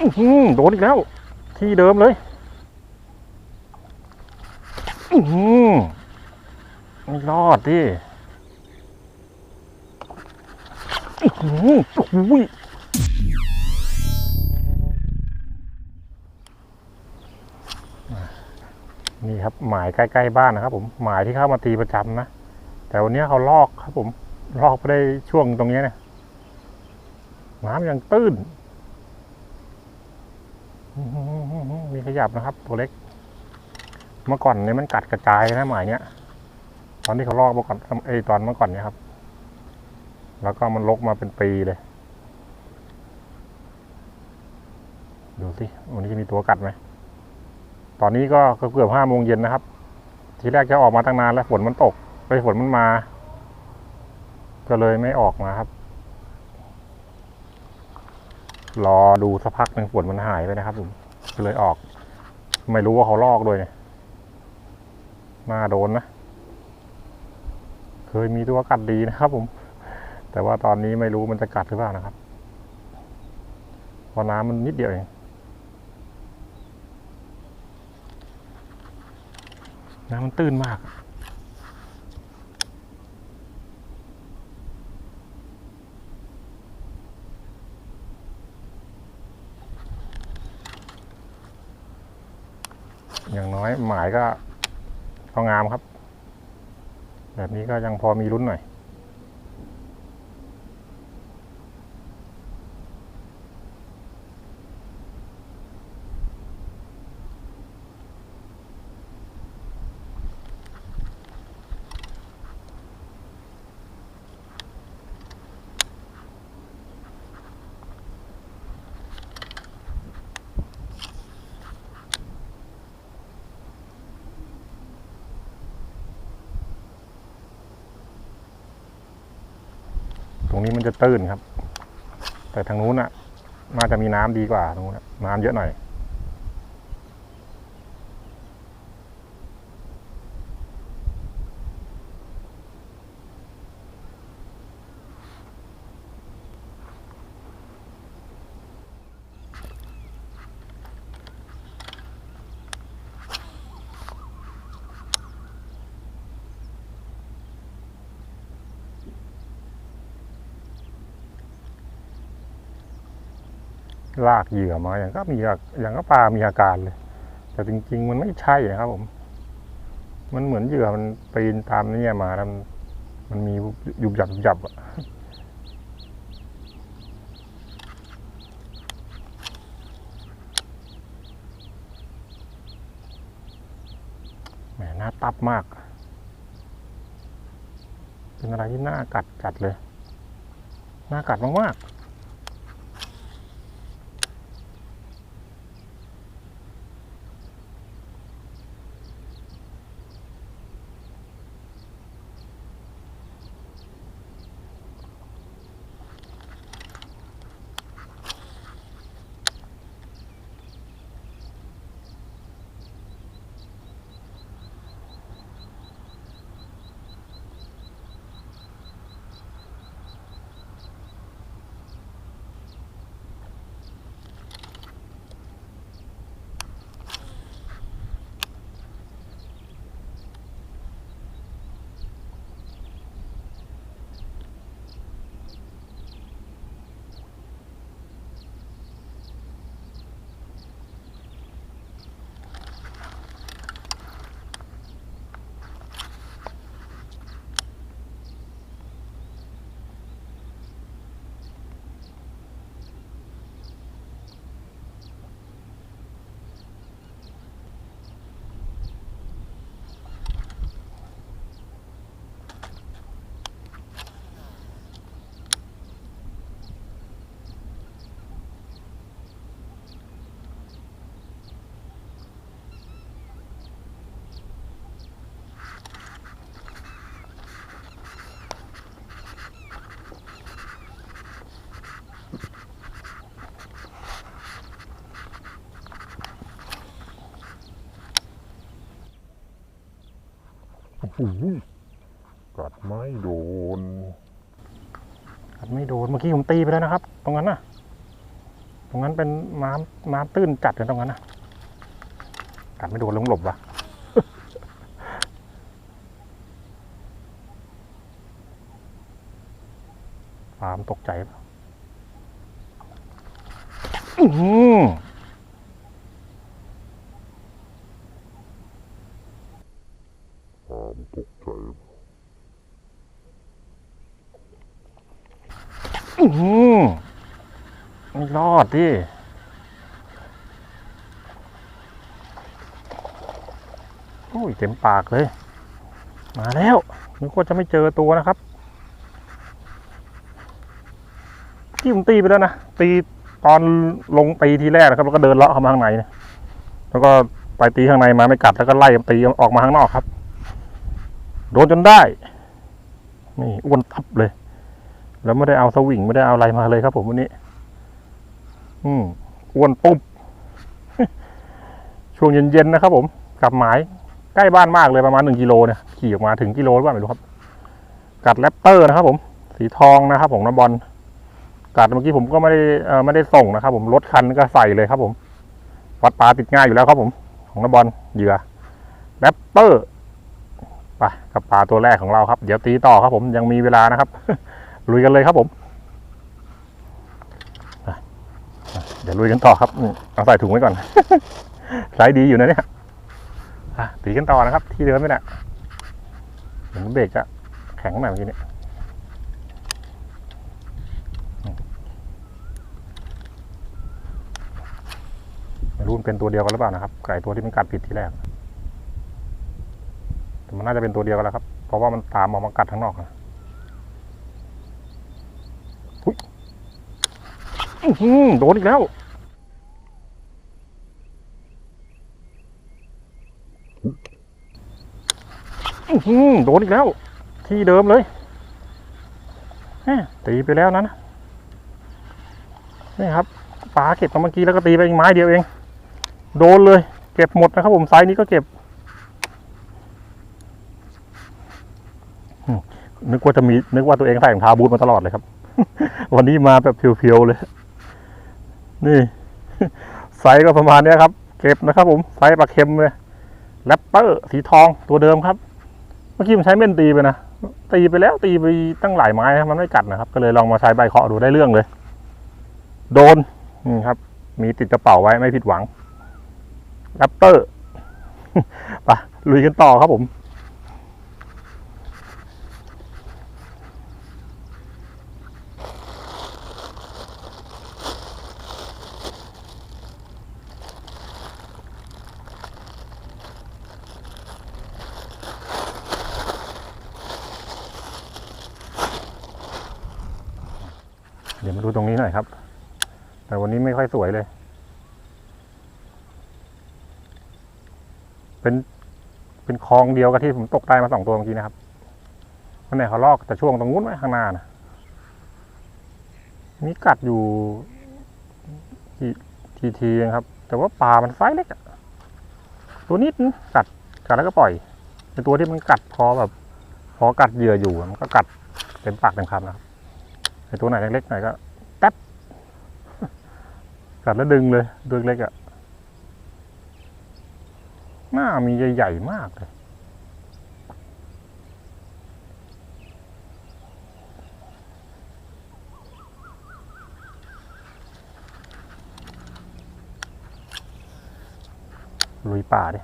อืมโดนอีกแล้ว ที่เดิมเลยอือหือไม่รอดดิอื้อหือโอ้โหยนี่ครับหมายใกล้ๆบ้านนะครับ ผมหมายที่เข้ามาตีประจำนะ แต่วันนี้เขาลอกครับผมลอกไปได้ช่วงตรงนี้เนี่ย น้ำยังตื้น มีขยับนะครับ ตัวเล็ก เมื่อก่อนเนี่ยมันกัดกระจายนะหมายเนี้ย ตอนที่เขาลอกเมื่อก่อนเอตอนเมื่อก่อนเนี่ยครับ แล้วก็มันลกมาเป็นปีเลย ดูสิ วันนี้จะมีตัวกัดไหม ตอนนี้ก็เกือบห้าโมงเย็นนะครับ ทีแรกจะออกมาตั้งนานแล้วฝนมันตก ไปฝนมันมา ก็เลยไม่ออกมาครับ รอดูสักพักหนึ่งฝนมันหายไปนะครับผมก็เลยออก ไม่รู้ว่าเขาลอกด้วยเนี่ยน่าโดนนะ เคยมีตัวกัดดีนะครับผม แต่ว่าตอนนี้ไม่รู้มันจะกัดหรือเปล่านะครับเพราะน้ำมันนิดเดียวเองน้ำมันตื้นมาก อย่างน้อยหมายก็พองามครับ แบบนี้ก็ยังพอมีลุ้นหน่อย รงนี้มันจะตื้นครับ แต่ทางนู้นอะน่าจะมีน้ำดีกว่าตรงนู้นอะน้ำเยอะหน่อย ลากเหยื่อมาอย่างก็มีอาอย่างก็ปลามีอาการเลย แต่จริง ๆ มันไม่ใช่นะครับผม มันเหมือนเหยื่อมันปีนตามเนี่ยมาแล้วมันมันมียุบหยับยุบยับอะแหมหน้าตับมาก เป็นอะไรที่น่ากัดจัดเลย น่ากัดมากๆ โอ้โหกัดไม่โดน กัดไม่โดน เมื่อกี้ผมตีไปแล้วนะครับ ตรงนั้นนะตรงนั้นเป็นน้ำน้ำตื้นจัดเลยตรงนั้นนะกัดไม่โดนลงหลบวะฟาร์มตกใจปะอือหือความตกใจ อือหือไม่รอดดิโอ้ยเต็มปากเลย มาแล้วนึกว่าจะไม่เจอตัวนะครับที่ผมตีไปแล้วนะ ตีตอนลงตีทีแรกนะครับ แล้วก็เดินเลาะเข้ามาข้างในนะแล้วก็ไปตีข้างในมาไม่กัดแล้วก็ไล่ตีออกมาข้างนอกครับ โดนจนได้ นี่อ้วนทับเลย แล้วไม่ได้เอาสวิงไม่ได้เอาอะไรมาเลยครับ ผมวันนี้ อืมอ้วนปุ๊บช่วงเย็นๆนะครับผมกลับหมายใกล้บ้านมากเลยประมาณหนึ่งกิโลเนี่ยขี่ออกมาถึงกิโลหรือเปล่าไม่รู้ครับ กัดแรปเตอร์นะครับ ผม สีทองนะครับผมนะบอลกัดเมื่อกี้ผมก็ไม่ได้ไม่ได้ส่งนะครับ ผมรถคันก็ใส่เลยครับ ผม วัดปลาติดง่ายอยู่แล้วครับ ผม ของนบอลเหยื่อแรปเตอร์ไปกับปลาตัวแรกของเราครับ เดี๋ยวตีต่อครับ ผมยังมีเวลานะครับ ลุยกันเลยครับผมเดี๋ยวลุยกันต่อครับเอาใส่ถุงไว้ก่อนไซส์ดีอยู่นะเนี่ยตีกันต่อนะครับ ที่เดิมไม่แหละเหมือนเบรกจะแข็งหน่อยเมื่อกี้เนี่ยไม่รู้มันเป็นตัวเดียวกันหรือเปล่านะครับไก่ตัวที่มันกัดผิดทีแรกแต่มันน่าจะเป็นตัวเดียวกันแล้วครับ เพราะว่ามันตามออกมากัดข้างนอกนะ อื้อหือ โดนอีกแล้ว โดนอีกแล้ว ที่เดิมเลยแหม่ตีไปแล้วนะนี่ครับปลาเก็บมาเมื่อกี้แล้วก็ตีไปอีกไม้เดียวเอง โดนเลย เก็บหมดนะครับผมไซส์นี้ก็เก็บนึกว่าจะมีนึกว่าตัวเองใส่รองเท้าบูทมาตลอดเลยครับ วันนี้มาแบบเพียวๆเลย นี่ไซส์ก็ประมาณนี้ครับ เก็บนะครับ ผมไซส์ปลาเค็มเลยแรปเปอร์สีทองตัวเดิมครับ เมื่อกี้ผมใช้เม่นตีไปนะตีไปแล้วตีไปตั้งหลายไม้มันไม่กัดนะครับ ก็เลยลองมาใช้ใบเคาะดูได้เรื่องเลย โดนนี่ครับ มีติดกระเป๋าไว้ไม่ผิดหวังแรปเปอร์ไปลุยกันต่อครับผม ดี๋ยวมาดูตรงนี้หน่อยครับ แต่วันนี้ไม่ค่อยสวยเลย เป็นเป็นคลองเดียวกับที่ผมตกได้มาสองตัวเมื่อกี้นะครับวันไหนเขาลอกแต่ช่วงตรงนู้นไว้ข้างหน้านะมีกัดอยู่ทีทีทีเองครับ แต่ว่าปลามันไซส์เล็กตัวนิดกัดกัดแล้วก็ปล่อยเป็นตัวที่มันกัดพอแบบ พอกัดเหยื่ออยู่มันก็กัดเต็มปากเต็มคำนะครับ ตัวไหนเล็กๆหน่อยก็แป๊บกัดแล้วดึงเลยดึงเล็กอะหน้ามีใหญ่ๆมากเลยลุยป่าดิ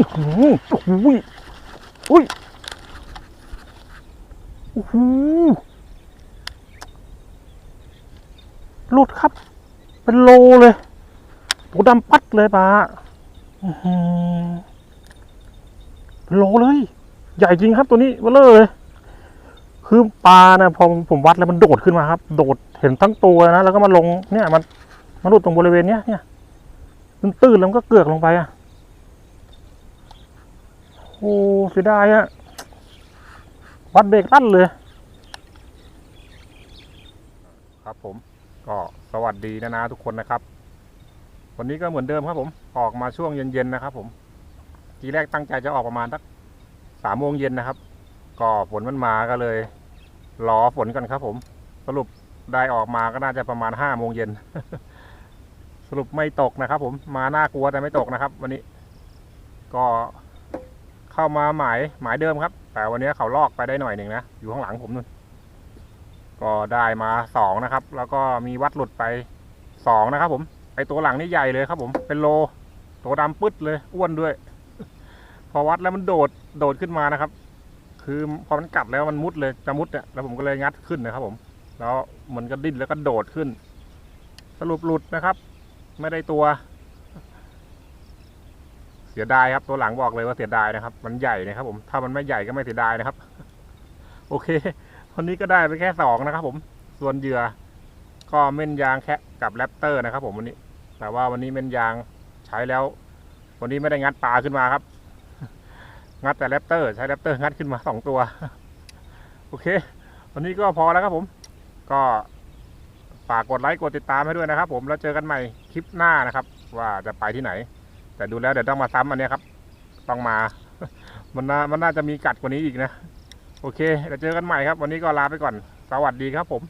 อื้อหือโอ้โหอุ้ยโอ้โหหลุดครับ เป็นโลเลยตัวดำปัดเลยปลาอือหือเป็นโลเลย ใหญ่จริงครับตัวนี้เบลอเลย คือปลานะพอผมวัดแล้วมันโดดขึ้นมาครับ โดดเห็นทั้งตัวนะ แล้วก็มาลงเนี่ย มันมันหลุดตรงบริเวณเนี้ยเนี่ยตื้นๆแล้วก็เกือกลงไปอะ โอ้เสียดายอะวัดเบรกลั่นเลย ครับผมก็สวัสดีนะนะทุกคนนะครับ วันนี้ก็เหมือนเดิมครับผมออกมาช่วงเย็นๆนะครับ ผม ทีแรกตั้งใจจะออกประมาณสักสามโมงเย็นนะครับ ก็ฝนมันมาก็เลยรอฝนกันครับผม สรุปได้ออกมาก็น่าจะประมาณห้าโมงเย็นสรุปไม่ตกนะครับ ผมมาน่ากลัวแต่ไม่ตกนะครับ วันนี้ ก็ เข้ามาหมายหมายเดิมครับ แต่วันนี้เขาลอกไปได้หน่อยหนึ่งนะ อยู่ข้างหลังผมนู่นก็ได้มาสองนะครับ แล้วก็มีวัดหลุดไปสองนะครับผมไอตัวหลังนี่ใหญ่เลยครับ ผมเป็นโล ตัวดำปึ๊ดเลยอ้วนด้วย พอวัดแล้วมันโดดโดดขึ้นมานะครับ คือพอมันกัดแล้วมันมุดเลยจะมุดเนี่ยแล้วผมก็เลยงัดขึ้นนะครับ ผม แล้วมันก็ดิ้นแล้วก็โดดขึ้น สรุปหลุดนะครับ ไม่ได้ตัว เสียดายครับตัวหลังบอกเลยว่าเสียดายนะครับ มันใหญ่นะครับ ผมถ้ามันไม่ใหญ่ก็ไม่เสียดายนะครับ โอเควันนี้ก็ได้ไปแค่สองนะครับ ผมส่วนเหยื่อ ก็เม่นยางแค่กับแรปเตอร์นะครับ ผมวันนี้ แต่ว่าวันนี้เม่นยางใช้แล้ว วันนี้ไม่ได้งัดปลาขึ้นมาครับ งัดแต่แรปเตอร์ ใช้แรปเตอร์งัดขึ้นมาสองตัว โอเค วันนี้ก็พอแล้วครับผม ก็ฝากกดไลค์กดติดตามให้ด้วยนะครับ ผมแล้วเจอกันใหม่คลิปหน้านะครับ ว่าจะไปที่ไหน แต่ดูแล้วเดี๋ยวต้องมาซ้ำอันนี้ครับ ต้องมา มันน่ามันน่าจะมีกัดกว่านี้อีกนะ โอเคเดี๋ยวเจอกันใหม่ครับ วันนี้ก็ลาไปก่อน สวัสดีครับผม